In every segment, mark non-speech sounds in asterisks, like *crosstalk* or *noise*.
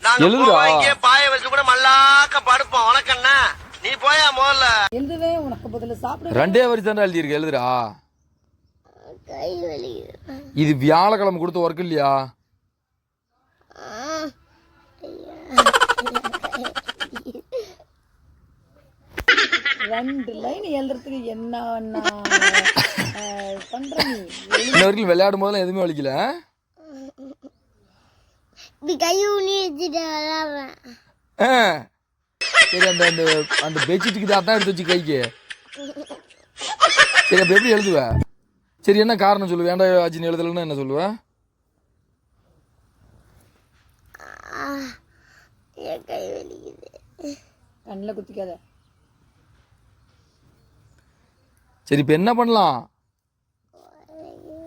நாங்க பாய வச்சு கூட மல்லாக்க படுப்போம். வணக்கண்ணா நீ போயா முதல்ல? எழுதுவேன் உனக்கு பதில் சாப்பிட. ரெண்டே வரி தானே எழுதியிருக்கு எழுதுடா. கை வலிக்குது இது வியாழக்கிழமை கொடுத்த ஒர்க் இல்லையா? ரெண்டு லைன் எழுதுறதுக்கு என்ன பண்ற நீ? வரைக்கும் விளையாடும் போதெல்லாம் எதுவுமே வலிக்கல? இப்படி கை ஊனி வச்சுட்டு விளாடுறேன் ஆ. சரி அந்த அந்த அந்த பெட்ஷீட்டுக்கு தான் எடுத்து வச்சு கைக்கு. சரி அப்ப எப்படி எழுதுவ? சரி என்ன காரணம் சொல்லு வேண்டாம் அஜின் எழுதலைன்னா என்ன சொல்லுவ? என் கை வலிக்குது. கண்ணில் குத்திக்காத. சரி இப்போ என்ன பண்ணலாம்?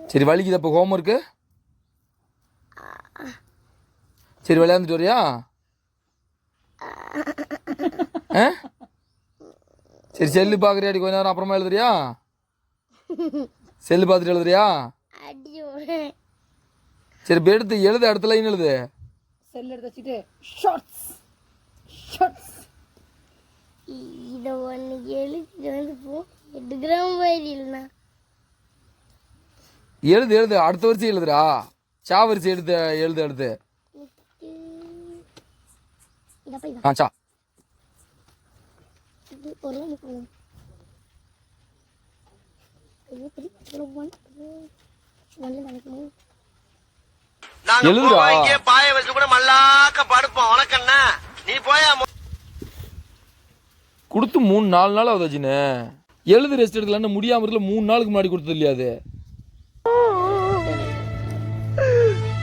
சரி வலிக்குது அப்போ ஹோம்ஒர்க்கு சரி விளையாண்டுட்டு வரியா? *laughs* ஆ? சரி செல்லு பார்க்குறியாடி கொஞ்ச நேரம் அப்புறமா எழுதுறியா? செல்லு பார்த்துட்டு எழுதுறியா. சரி இப்போ எடுத்து எழுது அடுத்த லைன் எழுது. செல் எடுத்து வச்சுட்டு ஷார்ட்ஸ் ஷார்ட்ஸ் இதை ஒன்று வந்து எடுக்கிறோம் போயிடலாம் எழுது எழுது அடுத்த வரிசை எழுதுடா சா வரிசை எழுது எழுது போய் ஆ சா. எழுதுடா. போவோம் இங்கே பாய வச்சு கூட மல்லாக்க படுப்போம். வணக்கண்ணா நீ போயா மொ- கொடுத்து மூணு நாலு நாள் ஆகுது அஜினு. எழுது ரெஸ்ட் எடுக்கலான்னு முடியாம இருக்கல மூணு நாளுக்கு முன்னாடி கொடுத்தது இல்லையா அது?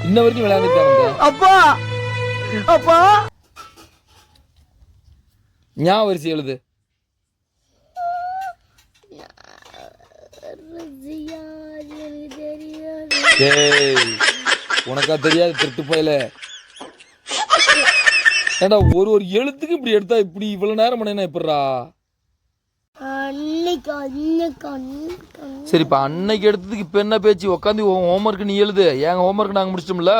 இன்ன வரைக்கும் விளையாண்டுட்டு அப்பா! அப்பா! ஞாபகம் வரிசை எழுது. உனக்கா தெரியாது திருட்டு போயல. ஏண்டா ஒரு ஒரு எழுத்துக்கு இப்படி எடுத்தா இப்படி இவ்வளவு நேரம் பண்ணா எப்படிடா? சரிப்பா அன்னைக்கு எடுத்ததுக்கு இப்ப என்ன பேச்சு? உட்காந்து ஹோம்ஒர்க் நீ எழுது. எங்க ஹோம்ஒர்க் நாங்க முடிச்சிட்டோம்ல?